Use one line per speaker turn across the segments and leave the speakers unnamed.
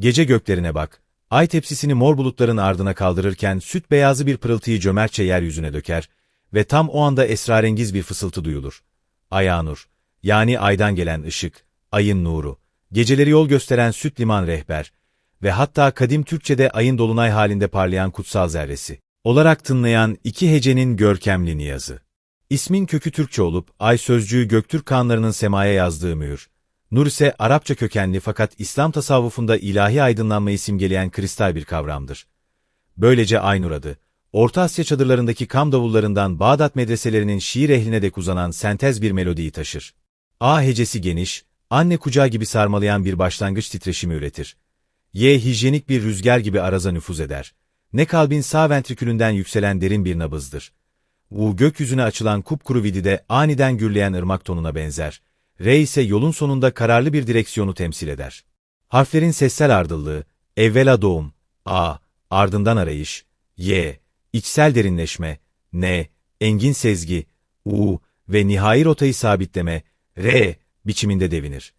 Gece göklerine bak. Ay tepsisini mor bulutların ardına kaldırırken süt beyazı bir pırıltıyı cömertçe yeryüzüne döker ve tam o anda esrarengiz bir fısıltı duyulur. Ayanur, yani aydan gelen ışık, ayın nuru, geceleri yol gösteren süt liman rehber ve hatta kadim Türkçe'de ayın dolunay halinde parlayan kutsal zerresi olarak tınlayan iki hecenin görkemli niyazı. İsmin kökü Türkçe olup, ay sözcüğü Göktürk kanlarının semaya yazdığı mühür. Nur ise Arapça kökenli fakat İslam tasavvufunda ilahi aydınlanmayı simgeleyen kristal bir kavramdır. Böylece Aynur adı, Orta Asya çadırlarındaki kam davullarından Bağdat medreselerinin şiir ehline dek uzanan sentez bir melodiyi taşır. A hecesi geniş, anne kucağı gibi sarmalayan bir başlangıç titreşimi üretir. Y hijyenik bir rüzgar gibi araza nüfuz eder. Ne kalbin sağ ventrikülünden yükselen derin bir nabızdır. U gökyüzüne açılan kupkuru vidide aniden gürleyen ırmak tonuna benzer. R ise yolun sonunda kararlı bir direksiyonu temsil eder. Harflerin sessel ardıllığı, evvela doğum, A, ardından arayış, Y, içsel derinleşme, N, engin sezgi, U ve nihai rotayı sabitleme, R, biçiminde devinir.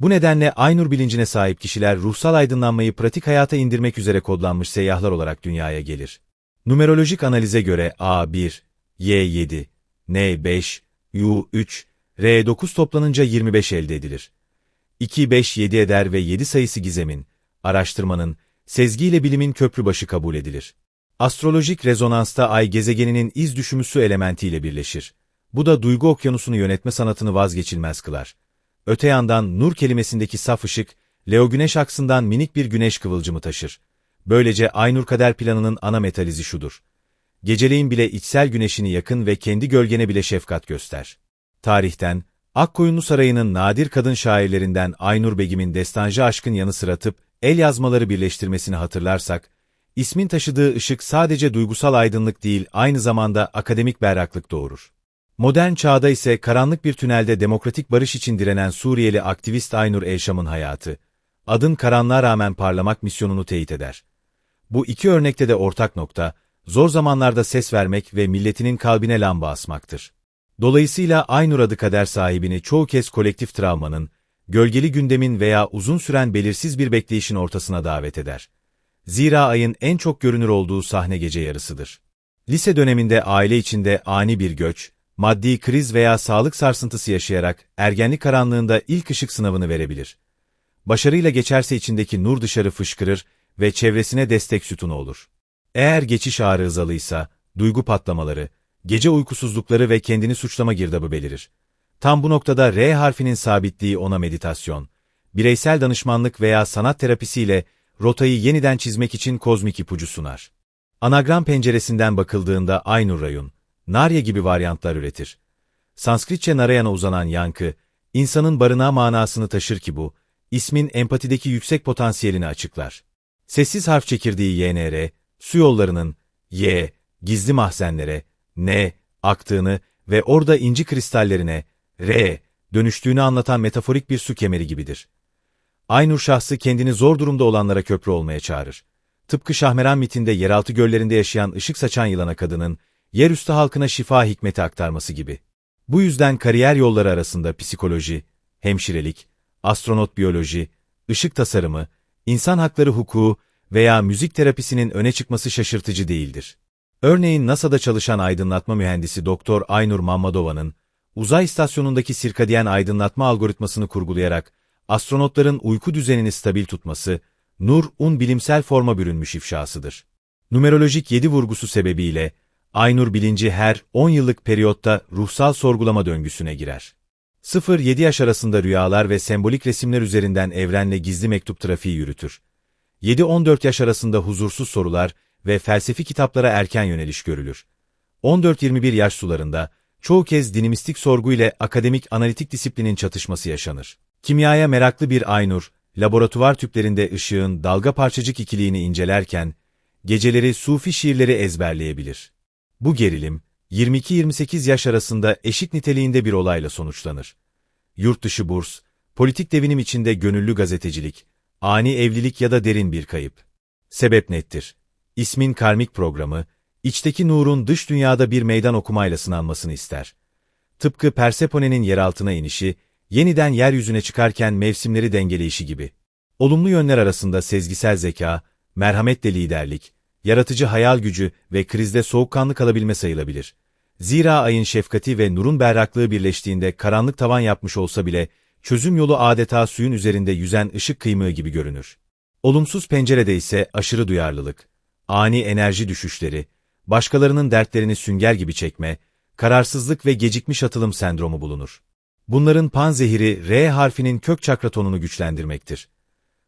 Bu nedenle Aynur bilincine sahip kişiler ruhsal aydınlanmayı pratik hayata indirmek üzere kodlanmış seyyahlar olarak dünyaya gelir. Numerolojik analize göre A1, Y7, N5, U3, R9 toplanınca 25 elde edilir. 2, 5, 7 eder ve 7 sayısı gizemin, araştırmanın, sezgiyle bilimin köprübaşı kabul edilir. Astrolojik rezonansta ay gezegeninin iz düşümüsü elementiyle birleşir. Bu da duygu okyanusunu yönetme sanatını vazgeçilmez kılar. Öte yandan nur kelimesindeki saf ışık, Leo güneş aksından minik bir güneş kıvılcımı taşır. Böylece Aynur Kader planının ana metalizi şudur. Geceleyin bile içsel güneşini yakın ve kendi gölgene bile şefkat göster. Tarihten, Akkoyunlu Sarayı'nın nadir kadın şairlerinden Aynur Begim'in destancı aşkın yanı sıra tıp, el yazmaları birleştirmesini hatırlarsak, ismin taşıdığı ışık sadece duygusal aydınlık değil, aynı zamanda akademik berraklık doğurur. Modern çağda ise karanlık bir tünelde demokratik barış için direnen Suriyeli aktivist Aynur Elşam'ın hayatı, adın karanlığa rağmen parlamak misyonunu teyit eder. Bu iki örnekte de ortak nokta, zor zamanlarda ses vermek ve milletinin kalbine lamba asmaktır. Dolayısıyla Aynur adı kader sahibini çoğu kez kolektif travmanın, gölgeli gündemin veya uzun süren belirsiz bir bekleyişin ortasına davet eder. Zira ayın en çok görünür olduğu sahne gece yarısıdır. Lise döneminde aile içinde ani bir göç, maddi kriz veya sağlık sarsıntısı yaşayarak ergenlik karanlığında ilk ışık sınavını verebilir. Başarıyla geçerse içindeki nur dışarı fışkırır ve çevresine destek sütunu olur. Eğer geçiş arızalıysa, duygu patlamaları, gece uykusuzlukları ve kendini suçlama girdabı belirir. Tam bu noktada R harfinin sabitliği ona meditasyon, bireysel danışmanlık veya sanat terapisiyle rotayı yeniden çizmek için kozmik ipucu sunar. Anagram penceresinden bakıldığında Aynur Rayun, Narya gibi varyantlar üretir. Sanskritçe Narayana uzanan yankı, insanın barınağı manasını taşır ki bu, ismin empatideki yüksek potansiyelini açıklar. Sessiz harf çekirdiği YNR, su yollarının, Y, gizli mahzenlere, N, aktığını ve orada inci kristallerine, R, dönüştüğünü anlatan metaforik bir su kemeri gibidir. Aynur şahsı kendini zor durumda olanlara köprü olmaya çağırır. Tıpkı Şahmeran mitinde yeraltı göllerinde yaşayan ışık saçan yılana kadının, yerüstü halkına şifa hikmeti aktarması gibi. Bu yüzden kariyer yolları arasında psikoloji, hemşirelik, astronot biyoloji, ışık tasarımı, insan hakları hukuku veya müzik terapisinin öne çıkması şaşırtıcı değildir. Örneğin NASA'da çalışan aydınlatma mühendisi Doktor Aynur Mammadova'nın, uzay istasyonundaki sirkadiyen aydınlatma algoritmasını kurgulayarak astronotların uyku düzenini stabil tutması, Nur-Un bilimsel forma bürünmüş ifşasıdır. Numerolojik 7 vurgusu sebebiyle, Aynur bilinci her 10 yıllık periyotta ruhsal sorgulama döngüsüne girer. 0-7 yaş arasında rüyalar ve sembolik resimler üzerinden evrenle gizli mektup trafiği yürütür. 7-14 yaş arasında huzursuz sorular ve felsefi kitaplara erken yöneliş görülür. 14-21 yaş sularında, çoğu kez dinimistik sorgu ile akademik analitik disiplinin çatışması yaşanır. Kimyaya meraklı bir Aynur, laboratuvar tüplerinde ışığın dalga parçacık ikiliğini incelerken, geceleri sufi şiirleri ezberleyebilir. Bu gerilim, 22-28 yaş arasında eşit niteliğinde bir olayla sonuçlanır. Yurt dışı burs, politik devinim içinde gönüllü gazetecilik, ani evlilik ya da derin bir kayıp. Sebep nettir. İsmin karmik programı, içteki nurun dış dünyada bir meydan okumayla sınanmasını ister. Tıpkı Persephone'nin yeraltına inişi, yeniden yeryüzüne çıkarken mevsimleri dengeleyişi gibi. Olumlu yönler arasında sezgisel zeka, merhametle liderlik, yaratıcı hayal gücü ve krizde soğukkanlı kalabilme sayılabilir. Zira ayın şefkati ve nurun berraklığı birleştiğinde karanlık tavan yapmış olsa bile, çözüm yolu adeta suyun üzerinde yüzen ışık kıymığı gibi görünür. Olumsuz pencerede ise aşırı duyarlılık, ani enerji düşüşleri, başkalarının dertlerini sünger gibi çekme, kararsızlık ve gecikmiş atılım sendromu bulunur. Bunların panzehiri R harfinin kök çakra tonunu güçlendirmektir.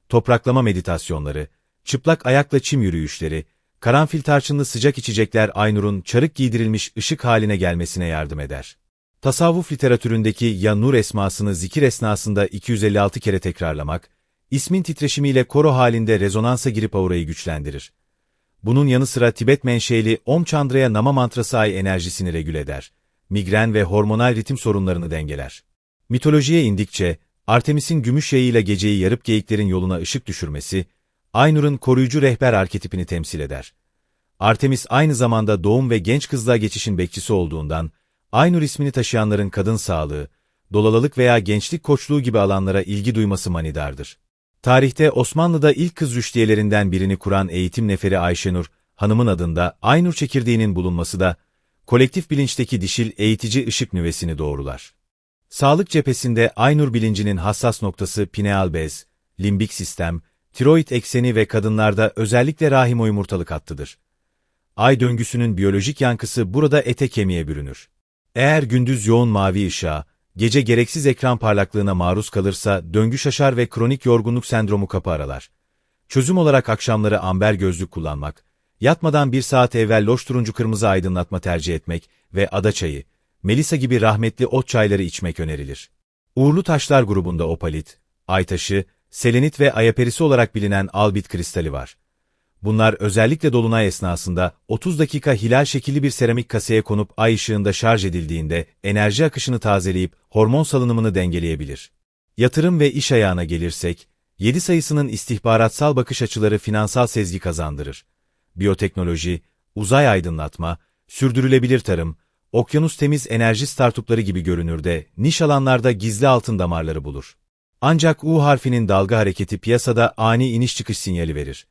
Topraklama meditasyonları, çıplak ayakla çim yürüyüşleri, karanfil tarçınlı sıcak içecekler Aynur'un çarık giydirilmiş ışık haline gelmesine yardım eder. Tasavvuf literatüründeki ya nur esmasını zikir esnasında 256 kere tekrarlamak, ismin titreşimiyle koro halinde rezonansa girip aurayı güçlendirir. Bunun yanı sıra Tibet menşeli Om Chandra'ya nama mantrası ay enerjisini regüle eder. Migren ve hormonal ritim sorunlarını dengeler. Mitolojiye indikçe, Artemis'in gümüş yayıyla geceyi yarıp geyiklerin yoluna ışık düşürmesi, Aynur'un koruyucu rehber arketipini temsil eder. Artemis aynı zamanda doğum ve genç kızlığa geçişin bekçisi olduğundan, Aynur ismini taşıyanların kadın sağlığı, dolalılık veya gençlik koçluğu gibi alanlara ilgi duyması manidardır. Tarihte Osmanlı'da ilk kız rüştiyelerinden birini kuran eğitim neferi Ayşenur, hanımın adında Aynur çekirdeğinin bulunması da, kolektif bilinçteki dişil eğitici ışık nüvesini doğrular. Sağlık cephesinde Aynur bilincinin hassas noktası pineal bez, limbik sistem, tiroid ekseni ve kadınlarda özellikle rahim yumurtalık hattıdır. Ay döngüsünün biyolojik yankısı burada ete kemiğe bürünür. Eğer gündüz yoğun mavi ışığa, gece gereksiz ekran parlaklığına maruz kalırsa döngü şaşar ve kronik yorgunluk sendromu kapı aralar. Çözüm olarak akşamları amber gözlük kullanmak, yatmadan bir saat evvel loş turuncu kırmızı aydınlatma tercih etmek ve ada çayı, melisa gibi rahmetli ot çayları içmek önerilir. Uğurlu taşlar grubunda opalit, aytaşı, selenit ve ayaperisi olarak bilinen albit kristali var. Bunlar özellikle dolunay esnasında 30 dakika hilal şekilli bir seramik kaseye konup ay ışığında şarj edildiğinde enerji akışını tazeleyip hormon salınımını dengeleyebilir. Yatırım ve iş ayağına gelirsek, 7 sayısının istihbaratsal bakış açıları finansal sezgi kazandırır. Biyoteknoloji, uzay aydınlatma, sürdürülebilir tarım, okyanus temiz enerji startupları gibi görünür de niş alanlarda gizli altın damarları bulur. Ancak U harfinin dalga hareketi piyasada ani iniş çıkış sinyali verir.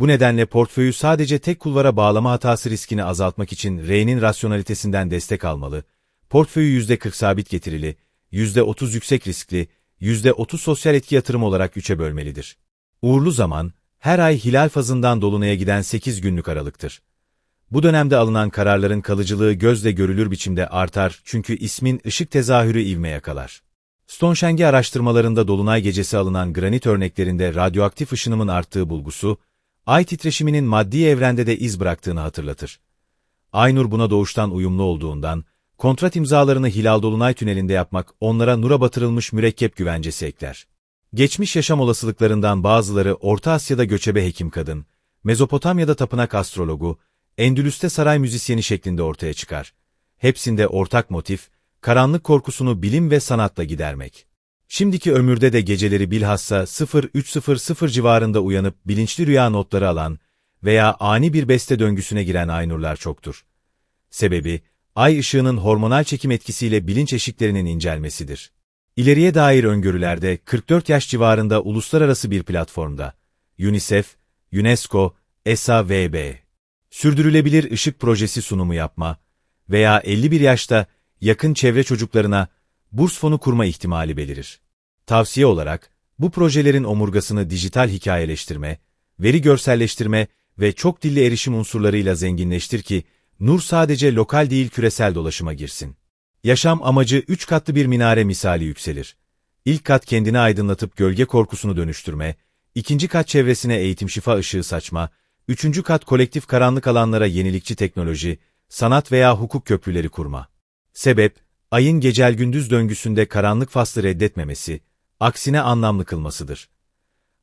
Bu nedenle portföyü sadece tek kulvara bağlama hatası riskini azaltmak için R'nin rasyonalitesinden destek almalı, portföyü %40 sabit getirili, %30 yüksek riskli, %30 sosyal etki yatırım olarak 3'e bölmelidir. Uğurlu zaman, her ay hilal fazından dolunaya giden 8 günlük aralıktır. Bu dönemde alınan kararların kalıcılığı gözle görülür biçimde artar çünkü ismin ışık tezahürü ivme yakalar. Stonşengi araştırmalarında dolunay gecesi alınan granit örneklerinde radyoaktif ışınımın arttığı bulgusu, ay titreşiminin maddi evrende de iz bıraktığını hatırlatır. Aynur buna doğuştan uyumlu olduğundan, kontrat imzalarını Hilal Dolunay Tüneli'nde yapmak onlara nura batırılmış mürekkep güvencesi ekler. Geçmiş yaşam olasılıklarından bazıları Orta Asya'da göçebe hekim kadın, Mezopotamya'da tapınak astrologu, Endülüs'te saray müzisyeni şeklinde ortaya çıkar. Hepsinde ortak motif, karanlık korkusunu bilim ve sanatla gidermek. Şimdiki ömürde de geceleri bilhassa 0300 civarında uyanıp bilinçli rüya notları alan veya ani bir beste döngüsüne giren aynurlar çoktur. Sebebi, ay ışığının hormonal çekim etkisiyle bilinç eşiklerinin incelmesidir. İleriye dair öngörülerde 44 yaş civarında uluslararası bir platformda, UNICEF, UNESCO, ESA VB, sürdürülebilir ışık projesi sunumu yapma veya 51 yaşta yakın çevre çocuklarına burs fonu kurma ihtimali belirir. Tavsiye olarak, bu projelerin omurgasını dijital hikayeleştirme, veri görselleştirme ve çok dilli erişim unsurlarıyla zenginleştir ki, nur sadece lokal değil küresel dolaşıma girsin. Yaşam amacı üç katlı bir minare misali yükselir. İlk kat kendini aydınlatıp gölge korkusunu dönüştürme, ikinci kat çevresine eğitim şifa ışığı saçma, üçüncü kat kolektif karanlık alanlara yenilikçi teknoloji, sanat veya hukuk köprüleri kurma. Sebep, ayın gecel gündüz döngüsünde karanlık faslı reddetmemesi, aksine anlamlı kılmasıdır.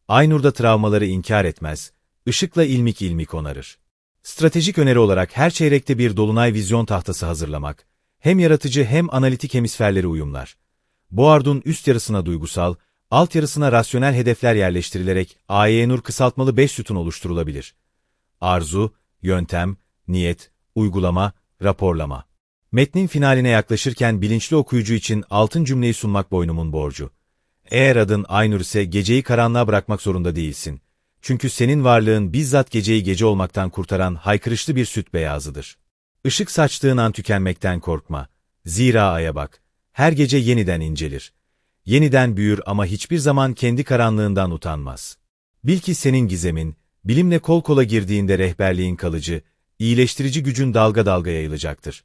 Aynur'da travmaları inkar etmez, ışıkla ilmik ilmik onarır. Stratejik öneri olarak her çeyrekte bir dolunay vizyon tahtası hazırlamak, hem yaratıcı hem analitik hemisferleri uyumlar. Board'un üst yarısına duygusal, alt yarısına rasyonel hedefler yerleştirilerek AYNUR kısaltmalı 5 sütun oluşturulabilir. Arzu, yöntem, niyet, uygulama, raporlama. Metnin finaline yaklaşırken bilinçli okuyucu için altın cümleyi sunmak boynumun borcu. Eğer adın Aynur ise geceyi karanlığa bırakmak zorunda değilsin. Çünkü senin varlığın bizzat geceyi gece olmaktan kurtaran haykırışlı bir süt beyazıdır. Işık saçtığın an tükenmekten korkma. Zira aya bak. Her gece yeniden incelir. Yeniden büyür ama hiçbir zaman kendi karanlığından utanmaz. Bil ki senin gizemin, bilimle kol kola girdiğinde rehberliğin kalıcı, iyileştirici gücün dalga dalga yayılacaktır.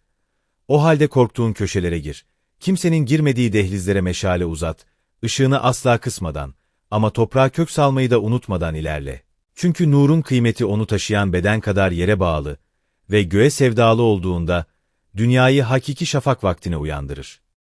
O halde korktuğun köşelere gir. Kimsenin girmediği dehlizlere meşale uzat, ışığını asla kısmadan ama toprağa kök salmayı da unutmadan ilerle. Çünkü nurun kıymeti onu taşıyan beden kadar yere bağlı ve göğe sevdalı olduğunda dünyayı hakiki şafak vaktine uyandırır.